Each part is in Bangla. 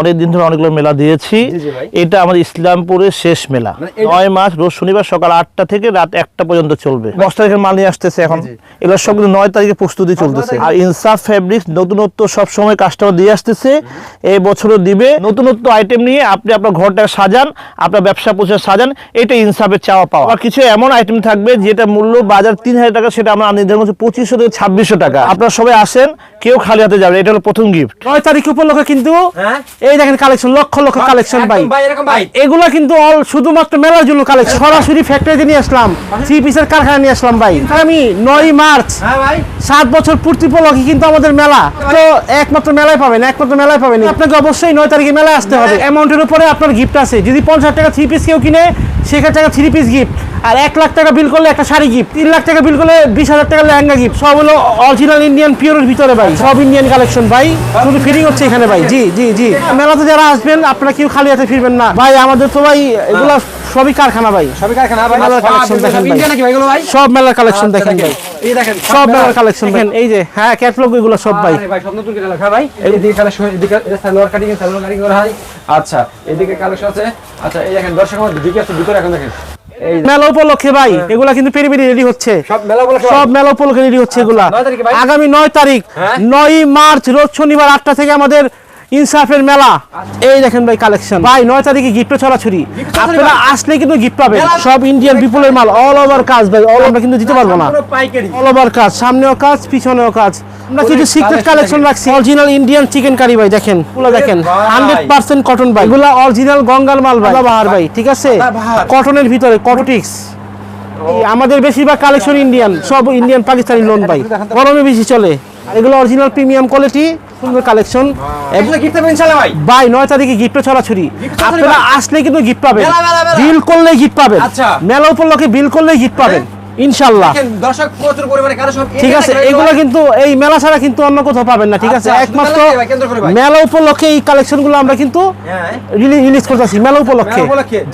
অনেকদিন ধরে অনেকগুলো মেলা দিয়েছি। এটা আমাদের ইসলামপুরের শেষ মেলা। মানে নয় মাস রোজ শনিবার সকাল আটটা থেকে রাত একটা পর্যন্ত চলবে। দশ তারিখের মাল নিয়ে আসতেছে এখন। এগুলো সব কিন্তু নয় তারিখে প্রস্তুতি চলতেছে। আর ইনসাফ ফেব্রিক্স নতুনত্ব সব সময় কাস্টমার দিয়ে আসতেছে। এই বছরও দিবে। নতুনত্ব আইটেম নিয়ে আপনি আপনার ঘরটা সাজান আপনার ব্যবসা প্রচার সাজান এটা ইনসাফের চাওয়া পাওয়া। আর কিছু এমন আইটেম থাকবে যেটা মূল্য বাজার তিন হাজার টাকা সেটা আমরা নির্ধারণ করছি পঁচিশশো থেকে ছাব্বিশশো টাকা। আপনারা সবাই আসেন কেউ খালি হাতে যাবে এটা হলো প্রথম গিফট নয় তারিখ উপলক্ষে কিন্তু হ্যাঁ? এই দেখেন কালেকশন লক্ষ লক্ষ কালেকশন ভাই। এগুলো কিন্তু অল শুধুমাত্র মেলার জন্য কালেকশন সরাসরি ফ্যাক্টরিতে নিয়ে আসলাম থ্রি পিসের কারখানা নিয়ে আসলাম ভাই। আমি নয় মার্চ হ্যাঁ সাত বছর পূর্তি উপলক্ষে কিন্তু আমাদের মেলা। তো একমাত্র মেলায় পাবেন একমাত্র মেলায় পাবেন আপনাকে অবশ্যই নয় তারিখে মেলায় আসতে হবে। অ্যামাউন্টের উপরে আপনার গিফট আছে। যদি পঞ্চাশ টাকা থ্রি পিস কেউ কিনে সেক্ষেত্রে টাকা থ্রি পিস গিফট আর এক লাখ টাকা বিল করলে একটা শাড়ি গিফট তিন লাখ টাকা বিল করলে বিশ হাজার টাকা লেহেঙ্গা গিফট সব হলো অরিজিনাল ইন্ডিয়ান পিওরের ভিতরে ভাই। সব ইন্ডিয়ান কালেকশন ভাই। শুধু ফিটিং হচ্ছে এখানে ভাই। জি জি জি। মেলাতে যারা আসবেন আপনারা কেউ খালি হাতে ফিরবেন না। ভাই আমাদের তো ভাই এগুলা সবই কারখানা ভাই। সবই কারখানা মেলার সব দেখেন ভাই। সব মেলার কালেকশন আচ্ছা, দেখেন ভাই। এই দেখেন সব মেলার কালেকশন দেখেন। এই যে হ্যাঁ ক্যাটলগ এগুলো সব ভাই। ভাই সব নতুন করে লেখা ভাই। এদিকে কালেকশন এদিকে সালোয়ার কাটিং সালোয়ার কাটিং করা হয়। আচ্ছা এদিকে কালেকশন আছে। আচ্ছা এই দেখেন দর্শক আমার দিকে আছে ভিতরে এখন দেখেন। মেলা উপলক্ষে ভাই এগুলা কিন্তু পেরি পেরি রেডি হচ্ছে সব মেলা উপলক্ষে রেডি হচ্ছে এগুলা তারিখে ভাই? আগামী নয় তারিখ হ্যাঁ? নয় মার্চ রোজ শনিবার আটটা থেকে আমাদের ইনসাফের মেলা। এই দেখেন ভাই কালেকশন ভাই নয় তারিখে গিফট ছড়াছড়ি। আপনারা আসলে কিন্তু গিফট পাবেন। সব ইন্ডিয়ান বিপুলের মাল। অল ওভার কাজ ভাই। অল আমরা কিন্তু দিতে পারব না। অল ওভার কাজ সামনেও কাজ পিছনেও কাজ আমরা কিছু সিক্রেট কালেকশন। রাখছি। অরিজিনাল ইন্ডিয়ান চিকেন কারি ভাই দেখেন। এগুলো দেখেন। হান্ড্রেড পার্সেন্ট কটন ভাই। এগুলো অরিজিনাল গঙ্গাল মাল ভাই। বাহার ভাই ঠিক আছে? কটনের ভিতরে কটোটিক্স আমাদের বেশিরভাগ কালেকশন ইন্ডিয়ান সব ইন্ডিয়ান পাকিস্তানি লোন ভাই। গরমে বেশি চলে। আর এগুলো অরিজিনাল প্রিমিয়াম কোয়ালিটি সুন্দর কালেকশন এগুলো গিফট দেবেন ইনশাআল্লাহ ভাই। নয় তারিখে গিফট ছড়াছড়ি আপনারা আসলে কিন্তু গিফট পাবেন। বিল করলেই গিফট পাবেন। আচ্ছা। মেলা উপলক্ষে বিল করলেই গিফট পাবেন। ইনশাল্লাহ দেখেন দর্শক প্রচুর পরিমাণে সব ঠিক আছে এগুলো কিন্তু এই মেলা ছাড়া কিন্তু অন্য কোথাও পাবেন না ঠিক আছে? আচ্ছা, একমাত্র ভাই, ভাই। মেলা উপলক্ষে এই কালেকশনগুলো আমরা কিন্তু হ্যাঁ। রিলিজ করতেছি মেলা উপলক্ষে?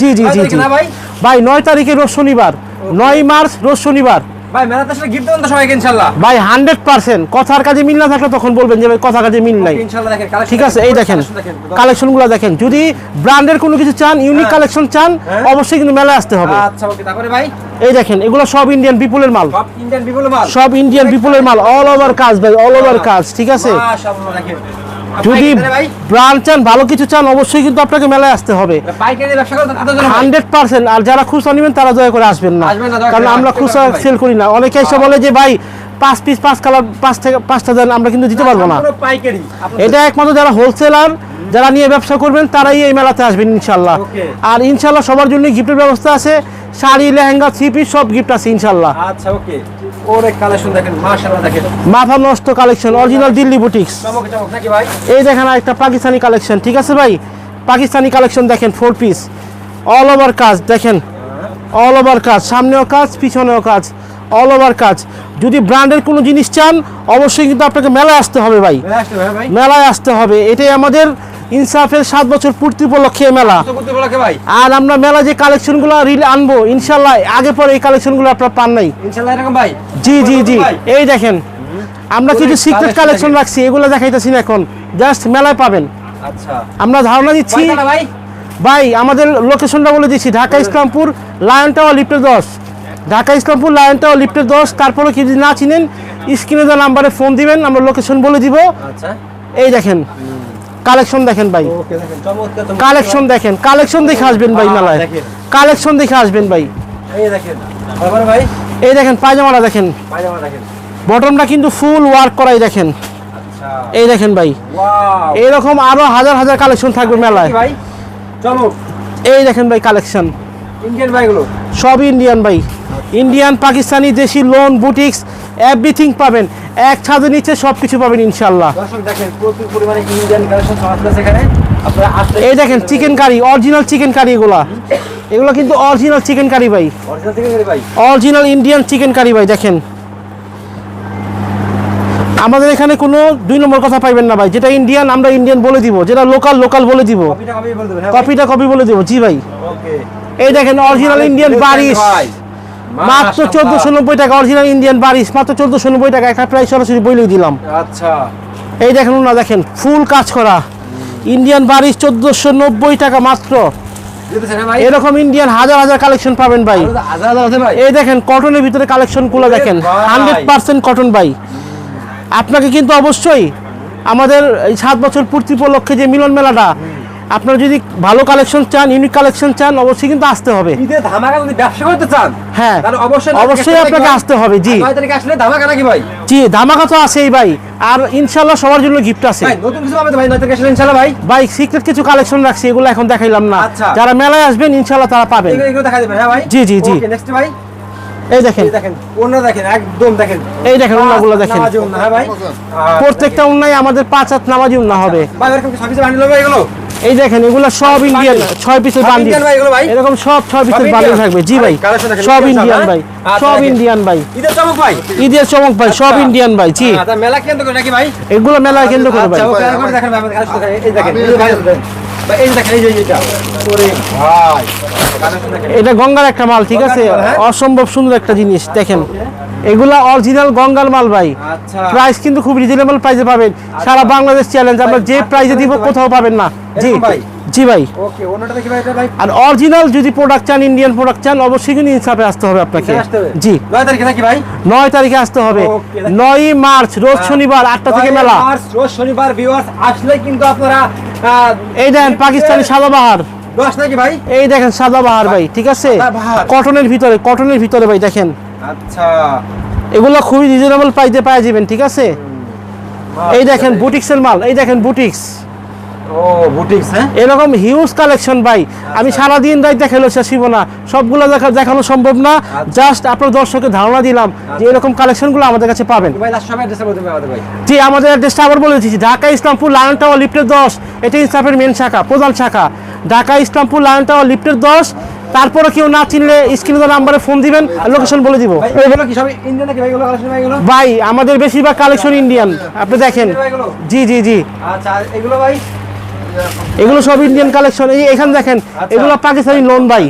জি জি জি জি। ভাই? ভাই নয় তারিখে রোজ শনিবার। নয় মার্চ রোজ শনিবার। ভাই মেলাতে আসলে গিফট দেবেন তো সবাইকে ইনশাআল্লাহ ভাই হান্ড্রেড পার্সেন্ট কথার কাজে মিল না থাকলে তখন বলবেন যে ভাই কথা কাজে মিল নাই। ইনশাআল্লাহ দেখেন ঠিক আছে এই দেখেন collection দেখেন। যদি ব্র্যান্ডের কোনো কিছু চান ইউনিক হ্যাঁ। কালেকশন চান হ্যাঁ। অবশ্যই কিন্তু মেলায় আসতে হবে। আচ্ছা ওকে তারপরে ভাই? এই দেখেন এগুলো সব ইন্ডিয়ান বিপুলের মাল। সব ইন্ডিয়ান বিপুল মাল? সব ইন্ডিয়ান বিপুলের মাল অল ওভার কাজ ভাই অল ওভার কাজ ঠিক আছে? মাশাআল্লাহ দেখেন। যদি পাইকারি চান ভালো কিছু চান অবশ্যই কিন্তু আপনাকে মেলায় আসতে হবে। Hundred percent. আর যারা খুচরা নেবেন তারা দয়া করে আসবেন না। কারণ আমরা খুচরা সেল করি না। অনেকে এসে বলে যে ভাই পাঁচ পিস পাঁচ কালার পাঁচ থেকে পাঁচটা দেন আমরা কিন্তু দিতে পারব না। এটা একমাত্র যারা হোলসেলার যারা নিয়ে ব্যবসা করবেন তারাই এই মেলাতে আসবেন ইনশাল্লাহ আর ইনশাল্লাহ সবার জন্য গিফটের ব্যবস্থা আছে। শাড়ি লেহেঙ্গা থ্রি পিস সব গিফট আছে ইনশাল্লাহ আচ্ছা ওকে। ওরে কালেকশন দেখেন মাশাআল্লাহ দেখেন। মাথা নষ্ট কালেকশন অরিজিনাল দিল্লি বুটিক্স নাকি ভাই? এই দেখেন একটা পাকিস্তানি কালেকশন ঠিক আছে ভাই? পাকিস্তানি কালেকশন দেখেন ফোর পিস অল ওভার কাজ দেখেন। অল ওভার কাজ সামনেও কাজ পিছনেও কাজ। অল ওভার কাজ। যদি ব্র্যান্ডের কোনো জিনিস চান অবশ্যই কিন্তু আপনাকে মেলায় আসতে হবে ভাই। মেলায় আসতে হবে। এটাই আমাদের ইনসাফের সাত বছর পূর্তি উপলক্ষে মেলা। আর আমরা মেলা যে কালেকশনগুলো রিল আনব ইনশাল্লাহ আগে পরে এই কালেকশনগুলো আপনার পান নাই। জি জি জি। এই দেখেন আমরা কিছু সিক্রেট কালেকশন রাখছি এগুলো দেখাইতেছি না এখন। জাস্ট মেলায় পাবেন। আচ্ছা। আমরা ধারণা দিচ্ছি ভাই আমাদের লোকেশনটা বলে দিচ্ছি ঢাকা ইসলামপুর লায়ন টাওয়ার লিফটের দশ ঢাকা ইসলামপুর লায়ন টাওয়ার লিফটের দশ তারপরে কি যদি না চিনেন স্ক্রিনে দেওয়া নাম্বারে ফোন দিবেন আমরা লোকেশন বলে দিব। আচ্ছা। এই দেখেন। কালেকশন দেখেন ভাই। কালেকশন দেখেন কালেকশন দেখে আসবেন ভাই মেলায়। কালেকশন দেখে আসবেন ভাই। এই দেখেন পায়জামাটা দেখেন। বটমটা কিন্তু ফুল ওয়ার্ক করাই দেখেন। আচ্ছা। এই দেখেন ভাই। এরকম আরও হাজার হাজার কালেকশন থাকবে মেলায়। এই দেখেন ভাই কালেকশন। ইন্ডিয়ান ভাইগুলো? সব ইন্ডিয়ান ভাই। ইন্ডিয়ান পাকিস্তানি দেশি লোন বুটিক্স এভরিথিং পাবেন। এক ছাদের নিচে সব কিছু পাবেন ইনশাল্লাহ। এই দেখেন chicken curry original chicken curry এগুলা। এগুলো কিন্তু অরিজিনাল চিকেন কারি ভাই। অরিজিনাল ইন্ডিয়ান চিকেন কারি ভাই দেখেন। আমাদের এখানে কোনো দুই নম্বর কথা পাইবেন না ভাই। যেটা ইন্ডিয়ান আমরা ইন্ডিয়ান বলে দিব। যেটা লোকাল লোকাল বলে দিব। কপিটা কপি বলে দেবেন হ্যাঁ কপিটা কপি বলে দিব। জি ভাই। এই দেখেন অরিজিনাল ইন্ডিয়ান বারিশ। মাত্র চোদ্দশো নব্বই টাকা অরিজিনাল ইন্ডিয়ান বারিশ মাত্র চোদ্দশো নব্বই টাকা। একটা প্রায় সরাসরি বইলেই দিলাম। আচ্ছা। এই দেখেন না দেখেন ফুল কাজ করা। ইন্ডিয়ান বারিশ চোদ্দোশো নব্বই টাকা মাত্র। ভাই? এরকম ইন্ডিয়ান হাজার হাজার কালেকশন পাবেন ভাই। ভাই? এই দেখেন কটনের ভিতরে কালেকশনগুলো দেখেন হান্ড্রেড পার্সেন্ট কটন বাই আপনাকে কিন্তু অবশ্যই আমাদের এই সাত বছর পূর্তি উপলক্ষে যে মিলন মেলাটা আপনারা যদি ভালো কালেকশন চান ইউনিক কালেকশন চান অবশ্যই কিন্তু আসতে হবে। ঈদের ধামাকা যদি ব্যবসা করতে চান হ্যাঁ। তাহলে অবশ্যই অবশ্যই আপনাকে আসতে হবে জি। তারিখে আসলে ধামাকা নাকি ভাই? জি ধামাকা তো আছেই ভাই। আর ইনশাল্লাহ সবার জন্য গিফট আছে। ভাই নতুন কিছু পাবে ভাই নয় তারিখে আসলে ইনশাল্লাহ ভাই? ভাই সিক্রেট কিছু কালেকশন রাখছি এগুলো এখন দেখাইলাম না। আচ্ছা। যারা মেলায় আসবেন ইনশাল্লাহ তারা পাবেন। এগুলো দেখা হ্যাঁ ভাই? জি, জি, জি। নেক্সট ভাই। এই দেখেন। এই দেখেন একদম দেখেন। এই দেখেন ওনাগুলো দেখেন। নামাজি হ্যাঁ ভাই? প্রত্যেকটা উন্নয় আমাদের পাঁচ হাত নামাজি উন্না হবে। ভাই এরকম কি বানিয়ে ভাই এগুলো? এই দেখেন এগুলো সব ইন্ডিয়ান ছয় পিসের বান্ডিল ভাই এগুলো ভাই? এরকম সব ছয় পিসের বান্ডিল থাকবে জি ভাই সব ইন্ডিয়ান হ্যাঁ? ভাই আচ্ছা, সব ইন্ডিয়ান ভাই ঈদের চমক ভাই ঈদের চমক ভাই সব আচ্ছা। ইন্ডিয়ান ভাই জি আচ্ছা, মেলা কেন্দ্র করে নাকি ভাই এগুলো মেলায় কেন্দ্র করে ভাই আচ্ছা ওকে দেখেন ভাই আমাদের কালেকশন এই দেখেন এই ভাই ভাই এই দেখেন এই যে এইটা ওরে ভাই এটা গঙ্গার একটা মাল ঠিক আছে মাল, হ্যাঁ? অসম্ভব সুন্দর একটা জিনিস দেখেন এগুলা অরিজিনাল গঙ্গার মাল ভাই। আচ্ছা। প্রাইস কিন্তু খুব রিজনেবল প্রাইসে পাবেন। সারা বাংলাদেশ চ্যালেঞ্জ আমরা যে প্রাইসে দিব কোথাও পাবেন না। জি ভাই? জি ভাই। ওকে অন্যটা দেখি ভাই এটা ভাই। আর অরিজিনাল যদি প্রোডাক্ট চান ইন্ডিয়ান প্রোডাক্ট চান অবশ্যই কিন্তু ইনসাফে আসতে হবে আপনাকে। জি। নয় তারিখে নাকি ভাই? নয় তারিখে আসতে হবে. নয় মার্চ রোজ শনিবার আটটা থেকে মেলা। মার্চ রোজ শনিবার ভিউয়ার্স আসলে কিন্তু আপনারা এই দেখেন পাকিস্তানি সাদাবাহার। দশ নাকি ভাই? এই দেখেন সাদাবাহার ভাই ঠিক আছে? কটনের ভিতরে কটনের ভিতরে ভাই দেখেন। আচ্ছা। এগুলো খুবই রিজনেবল প্রাইসে পাওয়া যাবেন ঠিক আছে? এই দেখেন বুটিক্সের মাল এই দেখেন বুটিক্স। ও বুটিক্স হ্যাঁ? এরকম হিউজ কালেকশন ভাই। আমি সারা দিন রাত দেখাল শেষিব না। সবগুলো দেখা দেখানো সম্ভব না। জাস্ট আপনার দর্শকের ধারণা দিলাম যে এরকম কালেকশনগুলো আমাদের কাছে পাবেন। জি আমাদের অ্যাড্রেসটা আবার বলে দিচ্ছি। ঢাকা ইসলামপুর লায়ন টাওয়ার লিফটের দশ এটা ইনসাফের মেন শাখা প্রধান শাখা। ঢাকা ইসলামপুর লায়ন টাওয়ার লিফটের দশ তারপরে কেউ না চিনলে স্ক্রিনে নাম্বারে ফোন দিবেন আর লোকেশন বলে দিব। ভাই এগুলো কি সবই ইন্ডিয়ান নাকি ভাই এগুলো কালেকশন ভাই এগুলো? ভাই আমাদের বেশিরভাগ কালেকশন ইন্ডিয়ান আপনি দেখেন। জি জি জি। আচ্ছা এগুলো ভাই? এগুলো সব ইন্ডিয়ান কালেকশন এই এখানে দেখেন এগুলো পাকিস্তানি লোন ভাই।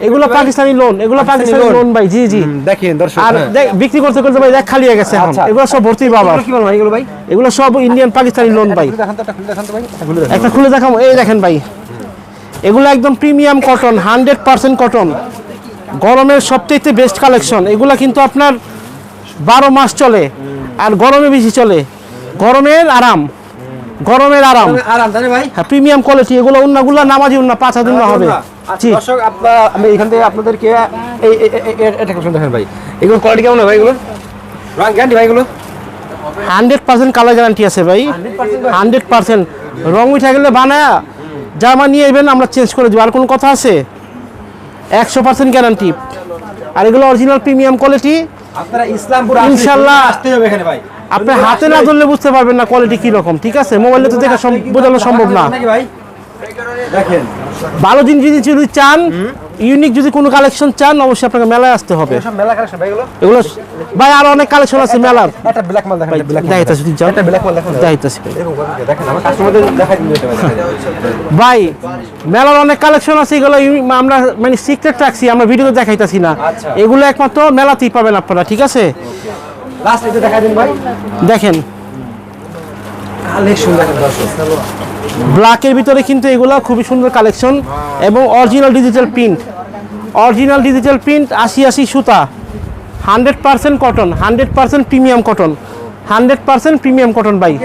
এগুলো পাকিস্তানি লোন এগুলো পাকিস্তানি লোন ভাই জি জি। দেখেন দর্শক আর হ্যাঁ। দেখ- বিক্রি করতে করতে ভাই দেখ খালি হয়ে গেছে এখন। আচ্ছা। এগুলো সব ভর্তি বাবা এগুলো কি বল ভাই এগুলো ভাই? এগুলো সব ইন্ডিয়ান পাকিস্তানি লোন ভাই। খুলে একটা খুলে দেখান তো ভাই। একটা একটা খুলে দেখাবো। এই দেখেন ভাই। এগুলো একদম premium cotton hundred percent cotton গরমের সবচেয়ে বেস্ট কালেকশন এগুলো কিন্তু আপনার বারো মাস চলে আর গরমে বেশি চলে। গরমের আরাম। গরমের আরাম। আরাম ভাই? হ্যাঁ প্রিমিয়াম কোয়ালিটি এগুলো উন্নাগুলো নামাজি উন্না পাঁচ হাজার উন্না হবে। দর্শক আপনারা আমি এখান থেকে আপনাদেরকে এই এটা দেখেন ভাই। এগুলো কোয়ালিটি কেমন ভাই এগুলো রং গ্যারান্টি ভাই এগুলো হান্ড্রেড পার্সেন্ট কালার গ্যারান্টি আছে ভাই। হান্ড্রেড পার্সেন্ট রং উঠে গেলে বানায় জামা নিয়ে এবেন আমরা চেঞ্জ করে দেবো। আর কোনো কথা আছে? একশো পার্সেন্ট গ্যারান্টি আর এগুলো অরিজিনাল প্রিমিয়াম কোয়ালিটি ইনশাল্লাহ। আপনি হাতে না ধরলে বুঝতে পারবেন না কোয়ালিটি কীরকম ঠিক আছে? মোবাইলে তো দেখা বোঝানো সম্ভব না। ভাই? দেখেন। ভালো জিনিস যদি চান ইউনিক যদি কোনো কালেকশন চান অবশ্যই আপনাকে মেলায় আসতে হবে। মেলা কালেকশন ভাই এগুলো? এগুলো ভাই আর অনেক কালেকশন আছে মেলার। একটা ব্ল্যাক মাল দেখেন ব্ল্যাক মাল দেখাইতেছি তুই একটা ব্ল্যাক মাল দেখেন দেখাইতেছি ভাই। দেখেন আমার কাস্টমারদের দেখাই দিতে ভাই। মেলার অনেক কালেকশন আছে এগুলো আমরা মানে সিক্রেট রাখছি আমরা ভিডিওতে দেখাইতাছি না। আচ্ছা। এগুলো একমাত্র মেলাতেই পাবেন আপনারা ঠিক আছে? লাস্ট এটা দেখাই দিন ভাই। দেখেন। ব্ল্যাকের ভিতরে কিন্তু এগুলো খুবই সুন্দর কালেকশন এবং original digital print original digital print আশি আশি সুতা। Hundred percent cotton hundred percent premium cotton hundred percent premium cotton আলাইকুম।